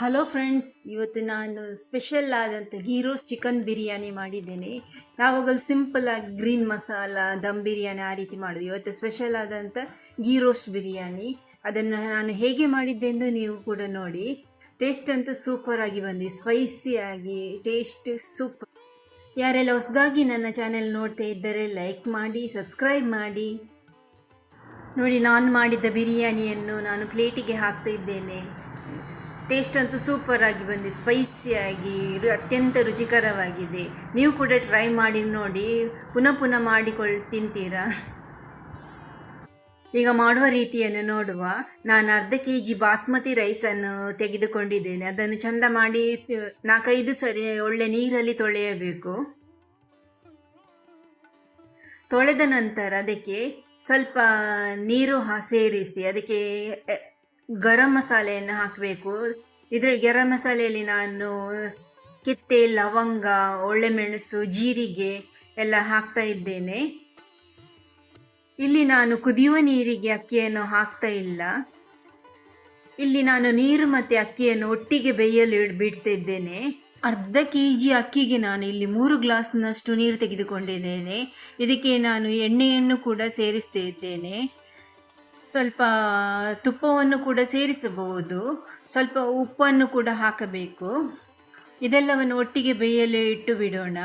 Hello friends ಇವತ್ತು ನಾನು special ಆದಂಥ ರೋಸ್ಟ್ ಚಿಕನ್ ಬಿರಿಯಾನಿ ಮಾಡಿದ್ದೇನೆ. ಯಾವಾಗಲೂ ಸಿಂಪಲ್ ಆಗಿ ಗ್ರೀನ್ ಮಸಾಲ, ದಮ್ ಬಿರಿಯಾನಿ ಆ ರೀತಿ ಮಾಡೋದು. ಇವತ್ತು ಸ್ಪೆಷಲ್ ಆದಂಥ ಗೀ ರೋಸ್ಟ್ ಬಿರಿಯಾನಿ. ಅದನ್ನು ನಾನು ಹೇಗೆ ಮಾಡಿದ್ದೆಂದು ನೀವು ಕೂಡ ನೋಡಿ. ಟೇಸ್ಟ್ ಅಂತೂ ಸೂಪರ್ ಆಗಿ ಬಂದಿದೆ ಸ್ಪೈಸಿ ಆಗಿ ಟೇಸ್ಟ್ ಸೂಪರ್ ಯಾರೆಲ್ಲ ಹೊಸದಾಗಿ ನನ್ನ ಚಾನೆಲ್ ನೋಡ್ತಾ ಇದ್ದರೆ ಲೈಕ್ ಮಾಡಿ ಸಬ್ಸ್ಕ್ರೈಬ್ ಮಾಡಿ. ನೋಡಿ, ನಾನು ಮಾಡಿದ್ದ ಬಿರಿಯಾನಿಯನ್ನು ನಾನು ಪ್ಲೇಟಿಗೆ ಹಾಕ್ತಾ ಇದ್ದೇನೆ. ಟೇಸ್ಟ್ ಅಂತೂ ಸೂಪರ್ ಆಗಿ ಬಂದಿದೆ ಸ್ಪೈಸಿಯಾಗಿ ಅತ್ಯಂತ ರುಚಿಕರವಾಗಿದೆ. ನೀವು ಕೂಡ ಟ್ರೈ ಮಾಡಿ ನೋಡಿ, ಪುನಃ ಪುನಃ ಮಾಡಿಕೊಳ್, ತಿಂತೀರಾ? ಈಗ ಮಾಡುವ ರೀತಿಯನ್ನು ನೋಡುವ. ನಾನು ಅರ್ಧ ಕೆ ಜಿ ಬಾಸ್ಮತಿ ರೈಸನ್ನು ತೆಗೆದುಕೊಂಡಿದ್ದೇನೆ. ಅದನ್ನು ಚಂದ ಮಾಡಿ ನಾಲ್ಕೈದು ಸರಿ ಒಳ್ಳೆ ನೀರಲ್ಲಿ ತೊಳೆಯಬೇಕು. ತೊಳೆದ ನಂತರ ಅದಕ್ಕೆ ಸ್ವಲ್ಪ ನೀರು ಸೇರಿಸಿ, ಅದಕ್ಕೆ ಗರಂ ಮಸಾಲೆಯನ್ನು ಹಾಕಬೇಕು. ಇದರ ಗರಂ ಮಸಾಲೆಯಲ್ಲಿ ನಾನು ಕಿತ್ತೆ ಲವಂಗ, ಒಳ್ಳೆಮೆಣಸು, ಜೀರಿಗೆ ಎಲ್ಲ ಹಾಕ್ತಾ ಇದ್ದೇನೆ. ಇಲ್ಲಿ ನಾನು ಕುದಿಯುವ ನೀರಿಗೆ ಅಕ್ಕಿಯನ್ನು ಹಾಕ್ತಾ ಇಲ್ಲ. ಇಲ್ಲಿ ನಾನು ನೀರು ಮತ್ತು ಅಕ್ಕಿಯನ್ನು ಒಟ್ಟಿಗೆ ಬೇಯಲು ಬಿಡ್ತಿದ್ದೇನೆ ಅರ್ಧ ಕೆ ಜಿ ಅಕ್ಕಿಗೆ ನಾನು ಇಲ್ಲಿ ಮೂರು ಗ್ಲಾಸ್ನಷ್ಟು ನೀರು ತೆಗೆದುಕೊಂಡಿದ್ದೇನೆ. ಇದಕ್ಕೆ ನಾನು ಎಣ್ಣೆಯನ್ನು ಕೂಡ ಸೇರಿಸ್ತಾ ಇದ್ದೇನೆ. ಸ್ವಲ್ಪ ತುಪ್ಪವನ್ನು ಕೂಡ ಸೇರಿಸಬಹುದು. ಸ್ವಲ್ಪ ಉಪ್ಪನ್ನು ಕೂಡ ಹಾಕಬೇಕು. ಇದೆಲ್ಲವನ್ನು ಒಟ್ಟಿಗೆ ಬೇಯಲು ಇಟ್ಟು ಬಿಡೋಣ.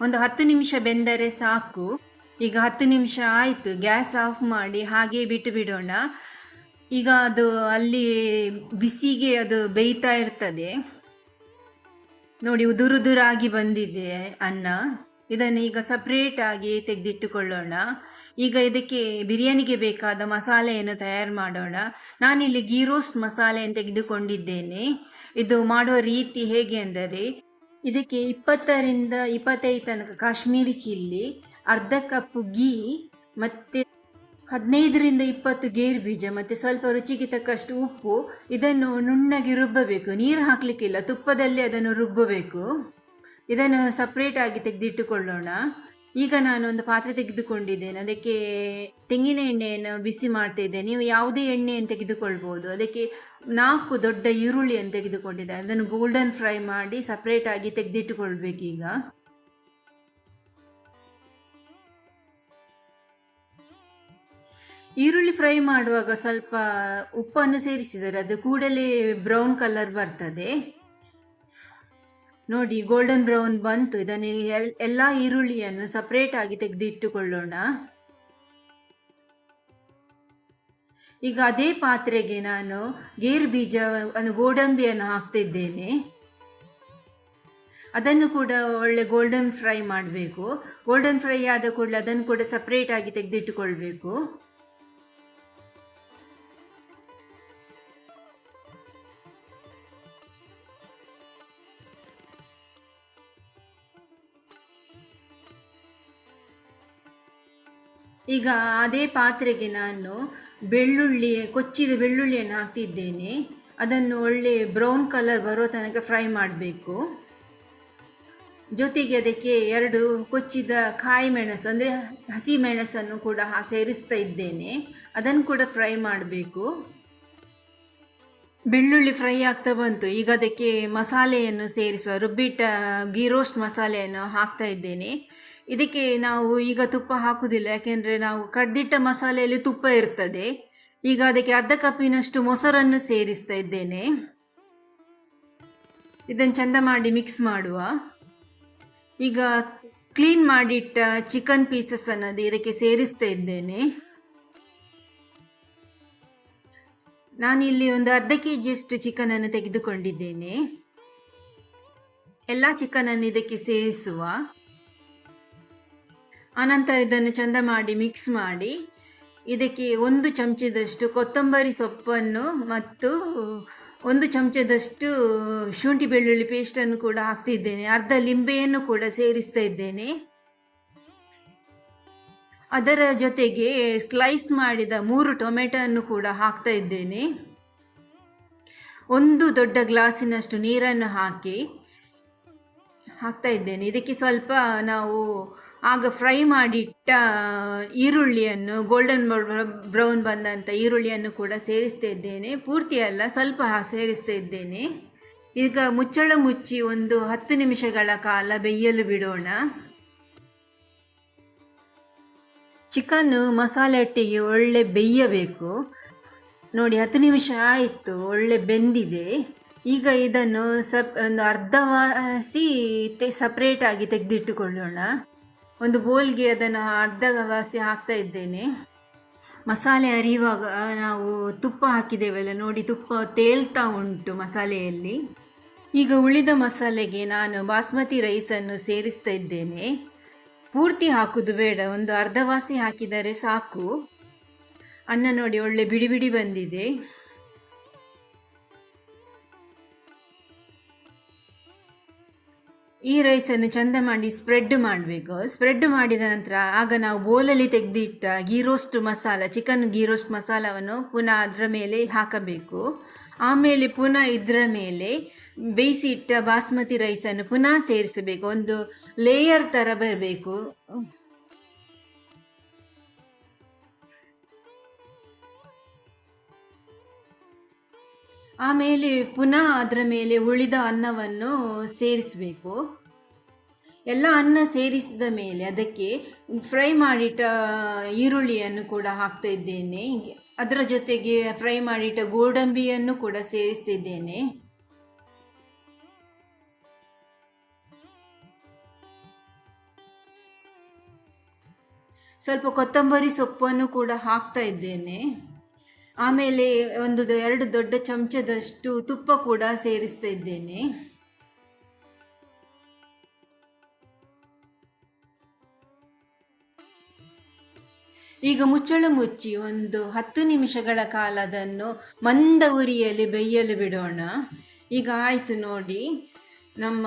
ಒಂದು ಹತ್ತು ನಿಮಿಷ ಬೆಂದರೆ ಸಾಕು. ಈಗ ಹತ್ತು ನಿಮಿಷ ಆಯಿತು. ಗ್ಯಾಸ್ ಆಫ್ ಮಾಡಿ ಹಾಗೆ ಬಿಟ್ಟು ಬಿಡೋಣ. ಈಗ ಅದು ಅಲ್ಲಿ ಬಿಸಿಗೆ ಅದು ಬೇಯ್ತಾ ಇರ್ತದೆ. ನೋಡಿ ಉದುರುದುರಾಗಿ ಬಂದಿದೆ ಅನ್ನ. ಇದನ್ನು ಈಗ ಸಪ್ರೇಟ್ ಆಗಿ ತೆಗೆದಿಟ್ಟುಕೊಳ್ಳೋಣ. ಈಗ ಇದಕ್ಕೆ ಬಿರಿಯಾನಿಗೆ ಬೇಕಾದ ಮಸಾಲೆಯನ್ನು ತಯಾರು ಮಾಡೋಣ. ನಾನಿಲ್ಲಿ ಗೀ ರೋಸ್ಟ್ ಮಸಾಲೆಯನ್ನು ತೆಗೆದುಕೊಂಡಿದ್ದೇನೆ. ಇದು ಮಾಡುವ ರೀತಿ ಹೇಗೆ ಅಂದರೆ, ಇದಕ್ಕೆ ಇಪ್ಪತ್ತರಿಂದ ಇಪ್ಪತ್ತೈದು ತನಕ ಕಾಶ್ಮೀರಿ ಚಿಲ್ಲಿ, ಅರ್ಧ ಕಪ್ ಗೀ, ಮತ್ತು ಹದಿನೈದರಿಂದ ಇಪ್ಪತ್ತು ಗೇರು ಬೀಜ, ಮತ್ತು ಸ್ವಲ್ಪ ರುಚಿಗೆ ತಕ್ಕಷ್ಟು ಉಪ್ಪು, ಇದನ್ನು ನುಣ್ಣಗೆ ರುಬ್ಬಬೇಕು. ನೀರು ಹಾಕಲಿಕ್ಕಿಲ್ಲ, ತುಪ್ಪದಲ್ಲಿ ಅದನ್ನು ರುಬ್ಬಬೇಕು. ಇದನ್ನು ಸಪ್ರೇಟ್ ಆಗಿ ತೆಗೆದಿಟ್ಟುಕೊಳ್ಳೋಣ. ಈಗ ನಾನು ಒಂದು ಪಾತ್ರೆ ತೆಗೆದುಕೊಂಡಿದ್ದೇನೆ. ಅದಕ್ಕೆ ತೆಂಗಿನ ಎಣ್ಣೆಯನ್ನು ಬಿಸಿ ಮಾಡ್ತಾ ಇದ್ದೇನೆ ನೀವು ಯಾವುದೇ ಎಣ್ಣೆಯನ್ನು ತೆಗೆದುಕೊಳ್ಬೋದು. ಅದಕ್ಕೆ ನಾಲ್ಕು ದೊಡ್ಡ ಈರುಳ್ಳಿಯನ್ನು ತೆಗೆದುಕೊಂಡಿದ್ದೆ. ಅದನ್ನು ಗೋಲ್ಡನ್ ಫ್ರೈ ಮಾಡಿ ಸಪ್ರೇಟಾಗಿ ತೆಗೆದಿಟ್ಟುಕೊಳ್ಬೇಕೀಗ ಈರುಳ್ಳಿ ಫ್ರೈ ಮಾಡುವಾಗ ಸ್ವಲ್ಪ ಉಪ್ಪನ್ನು ಸೇರಿಸಿದರೆ ಅದು ಕೂಡಲೇ ಬ್ರೌನ್ ಕಲರ್ ಬರ್ತದೆ. ನೋಡಿ ಗೋಲ್ಡನ್ ಬ್ರೌನ್ ಬಂತು. ಇದನ್ನು ಎಲ್, ಎಲ್ಲ ಈರುಳ್ಳಿಯನ್ನು ಸಪ್ರೇಟ್ ಆಗಿ ತೆಗೆದಿಟ್ಟುಕೊಳ್ಳೋಣ. ಈಗ ಅದೇ ಪಾತ್ರೆಗೆ ನಾನು ಗೇರು ಬೀಜ ಒಂದು ಗೋಡಂಬಿಯನ್ನು ಹಾಕ್ತಿದ್ದೇನೆ. ಅದನ್ನು ಕೂಡ ಒಳ್ಳೆ ಗೋಲ್ಡನ್ ಫ್ರೈ ಮಾಡಬೇಕು. ಗೋಲ್ಡನ್ ಫ್ರೈ ಆದ ಕೂಡಲೇ ಅದನ್ನು ಕೂಡ ಸಪ್ರೇಟ್ ಆಗಿ ತೆಗೆದಿಟ್ಟುಕೊಳ್ಬೇಕು. ಈಗ ಅದೇ ಪಾತ್ರೆಗೆ ನಾನು ಬೆಳ್ಳುಳ್ಳಿ, ಕೊಚ್ಚಿದ ಬೆಳ್ಳುಳ್ಳಿಯನ್ನು ಹಾಕ್ತಿದ್ದೇನೆ. ಅದನ್ನು ಒಳ್ಳೆ ಬ್ರೌನ್ ಕಲರ್ ಬರೋ ತನಕ ಫ್ರೈ ಮಾಡಬೇಕು. ಜೊತೆಗೆ ಅದಕ್ಕೆ ಎರಡು ಕೊಚ್ಚಿದ ಕಾಯಿ ಮೆಣಸು, ಅಂದರೆ ಹಸಿ ಮೆಣಸನ್ನು ಕೂಡ ಸೇರಿಸ್ತಾ ಇದ್ದೇನೆ. ಅದನ್ನು ಕೂಡ ಫ್ರೈ ಮಾಡಬೇಕು. ಬೆಳ್ಳುಳ್ಳಿ ಫ್ರೈ ಆಗ್ತಾ ಬಂತು. ಈಗ ಅದಕ್ಕೆ ಮಸಾಲೆಯನ್ನು ಸೇರಿಸುವ ರುಬ್ಬಿಟ್ಟ ಗೀ ರೋಸ್ಟ್ ಮಸಾಲೆಯನ್ನು ಹಾಕ್ತಾ ಇದ್ದೇನೆ. ಇದಕ್ಕೆ ನಾವು ಈಗ ತುಪ್ಪ ಹಾಕುವುದಿಲ್ಲ. ಯಾಕೆಂದರೆ ನಾವು ಕಡ್ದಿಟ್ಟ ಮಸಾಲೆಯಲ್ಲಿ ತುಪ್ಪ ಇರ್ತದೆ. ಈಗ ಅದಕ್ಕೆ ಅರ್ಧ ಕಪ್ಪಿನಷ್ಟು ಮೊಸರನ್ನು ಸೇರಿಸ್ತಾ ಇದ್ದೇನೆ. ಇದನ್ನು ಚಂದ ಮಾಡಿ ಮಿಕ್ಸ್ ಮಾಡುವ. ಈಗ ಕ್ಲೀನ್ ಮಾಡಿಟ್ಟ ಚಿಕನ್ ಪೀಸಸ್ ಅನ್ನೋದು ಇದಕ್ಕೆ ಸೇರಿಸ್ತಾ ಇದ್ದೇನೆ. ನಾನು ಇಲ್ಲಿ ಒಂದು ಅರ್ಧ ಕೆ ಜಿಯಷ್ಟು ಚಿಕನನ್ನು ತೆಗೆದುಕೊಂಡಿದ್ದೇನೆ. ಎಲ್ಲ ಚಿಕನನ್ನು ಇದಕ್ಕೆ ಸೇರಿಸುವ. ಆನಂತರ ಇದನ್ನು ಚಂದ ಮಾಡಿ ಮಿಕ್ಸ್ ಮಾಡಿ, ಇದಕ್ಕೆ ಒಂದು ಚಮಚದಷ್ಟು ಕೊತ್ತಂಬರಿ ಸೊಪ್ಪನ್ನು ಮತ್ತು ಒಂದು ಚಮಚದಷ್ಟು ಶುಂಠಿ ಬೆಳ್ಳುಳ್ಳಿ ಪೇಸ್ಟನ್ನು ಕೂಡ ಹಾಕ್ತಿದ್ದೇನೆ. ಅರ್ಧ ಲಿಂಬೆಯನ್ನು ಕೂಡ ಸೇರಿಸ್ತಾ ಇದ್ದೇನೆ. ಅದರ ಜೊತೆಗೆ ಸ್ಲೈಸ್ ಮಾಡಿದ ಮೂರು ಟೊಮೆಟೊವನ್ನು ಕೂಡ ಹಾಕ್ತಾ ಇದ್ದೇನೆ. ಒಂದು ದೊಡ್ಡ ಗ್ಲಾಸಿನಷ್ಟು ನೀರನ್ನು ಹಾಕಿ ಹಾಕ್ತಾ ಇದ್ದೇನೆ. ಇದಕ್ಕೆ ಸ್ವಲ್ಪ ನಾವು ಆಗ ಫ್ರೈ ಮಾಡಿಟ್ಟ ಈರುಳ್ಳಿಯನ್ನು ಗೋಲ್ಡನ್ ಬ್ರೌನ್ ಬಂದಂಥ ಈರುಳ್ಳಿಯನ್ನು ಕೂಡ ಸೇರಿಸ್ತಾ ಇದ್ದೇನೆ. ಪೂರ್ತಿ ಅಲ್ಲ, ಸ್ವಲ್ಪ ಸೇರಿಸ್ತಾ ಇದ್ದೇನೆ. ಈಗ ಮುಚ್ಚಳ ಮುಚ್ಚಿ ಒಂದು ಹತ್ತು ನಿಮಿಷಗಳ ಕಾಲ ಬೆಯ್ಯಲು ಬಿಡೋಣ. ಚಿಕನ್ ಮಸಾಲೆ ಅಟ್ಟಿಗೆ ಒಳ್ಳೆ ಬೇಯಬೇಕು. ನೋಡಿ, ಹತ್ತು ನಿಮಿಷ ಆಯಿತು, ಒಳ್ಳೆ ಬೆಂದಿದೆ. ಈಗ ಇದನ್ನು ಸಪ್, ಒಂದು ಅರ್ಧ ವಾಸಿ ತೆ ಸಪ್ರೇಟಾಗಿ ತೆಗೆದಿಟ್ಟುಕೊಳ್ಳೋಣ. ಒಂದು ಬೋಲ್ಗೆ ಅದನ್ನು ಅರ್ಧ ಗವಾಸಿ ಹಾಕ್ತಾ ಇದ್ದೇನೆ. ಮಸಾಲೆ ಅರಿಯುವಾಗ ನಾವು ತುಪ್ಪ ಹಾಕಿದ್ದೇವೆಲ್ಲ ನೋಡಿ ತುಪ್ಪ ತೇಲ್ತಾ ಉಂಟು ಮಸಾಲೆಯಲ್ಲಿ. ಈಗ ಉಳಿದ ಮಸಾಲೆಗೆ ನಾನು ಬಾಸ್ಮತಿ ರೈಸನ್ನು ಸೇರಿಸ್ತಾ ಇದ್ದೇನೆ. ಪೂರ್ತಿ ಹಾಕುದು ಬೇಡ, ಒಂದು ಅರ್ಧ ವಾಸಿ ಹಾಕಿದರೆ ಸಾಕು. ಅನ್ನ ನೋಡಿ, ಒಳ್ಳೆ ಬಿಡಿ ಬಿಡಿ ಬಂದಿದೆ. ಈ ರೈಸನ್ನು ಚಂದ ಮಾಡಿ ಸ್ಪ್ರೆಡ್ ಮಾಡಬೇಕು. ಸ್ಪ್ರೆಡ್ ಮಾಡಿದ ನಂತರ ಆಗ ನಾವು ಬೋಲಲ್ಲಿ ತೆಗೆದಿಟ್ಟ ghee roast masala chicken ghee roast ಮಸಾಲವನ್ನು ಪುನಃ ಅದರ ಮೇಲೆ ಹಾಕಬೇಕು. ಆಮೇಲೆ ಪುನಃ ಇದರ ಮೇಲೆ ಬೇಯಿಸಿಟ್ಟ ಬಾಸ್ಮತಿ ರೈಸನ್ನು ಪುನಃ ಸೇರಿಸಬೇಕು. ಒಂದು ಲೇಯರ್ ಥರ ಬರಬೇಕು. ಆಮೇಲೆ ಪುನಃ ಅದರ ಮೇಲೆ ಉಳಿದ ಅನ್ನವನ್ನು ಸೇರಿಸಬೇಕು. ಎಲ್ಲ ಅನ್ನ ಸೇರಿಸಿದ ಮೇಲೆ ಅದಕ್ಕೆ ಫ್ರೈ ಮಾಡಿಟ್ಟ ಈರುಳ್ಳಿಯನ್ನು ಕೂಡ ಹಾಕ್ತಾ ಇದ್ದೇನೆ. ಅದರ ಜೊತೆಗೆ ಫ್ರೈ ಮಾಡಿಟ್ಟ ಗೋಡಂಬಿಯನ್ನು ಕೂಡ ಸೇರಿಸ್ತಿದ್ದೇನೆ ಸ್ವಲ್ಪ ಕೊತ್ತಂಬರಿ ಸೊಪ್ಪನ್ನು ಕೂಡ ಹಾಕ್ತಾ ಇದ್ದೇನೆ. ಆಮೇಲೆ ಒಂದು ಎರಡು ದೊಡ್ಡ ಚಮಚದಷ್ಟು ತುಪ್ಪ ಕೂಡ ಸೇರಿಸ್ತಾ ಇದ್ದೇನೆ. ಈಗ ಮುಚ್ಚಳ ಮುಚ್ಚಿ ಒಂದು ಹತ್ತು ನಿಮಿಷಗಳ ಕಾಲ ಅದನ್ನು ಮಂದ ಉರಿಯಲ್ಲಿ ಬೇಯಲು ಬಿಡೋಣ. ಈಗ ಆಯಿತು ನೋಡಿ, ನಮ್ಮ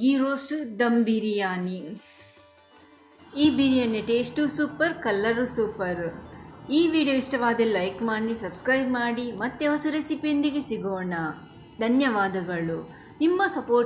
ಗೀ ರೋಸ್ಟ್ ದಮ್ ಬಿರಿಯಾನಿ. ಈ biryani taste super, colour super. ಈ ವಿಡಿಯೋ ಇಷ್ಟವಾದರೆ ಲೈಕ್ ಮಾಡಿ ಸಬ್ಸ್ಕ್ರೈಬ್ ಮಾಡಿ ಮತ್ತೆ ಹೊಸ ರೆಸಿಪಿಯೊಂದಿಗೆ ಸಿಗೋಣ. ಧನ್ಯವಾದಗಳು. ನಿಮ್ಮ ಸಪೋರ್ಟ್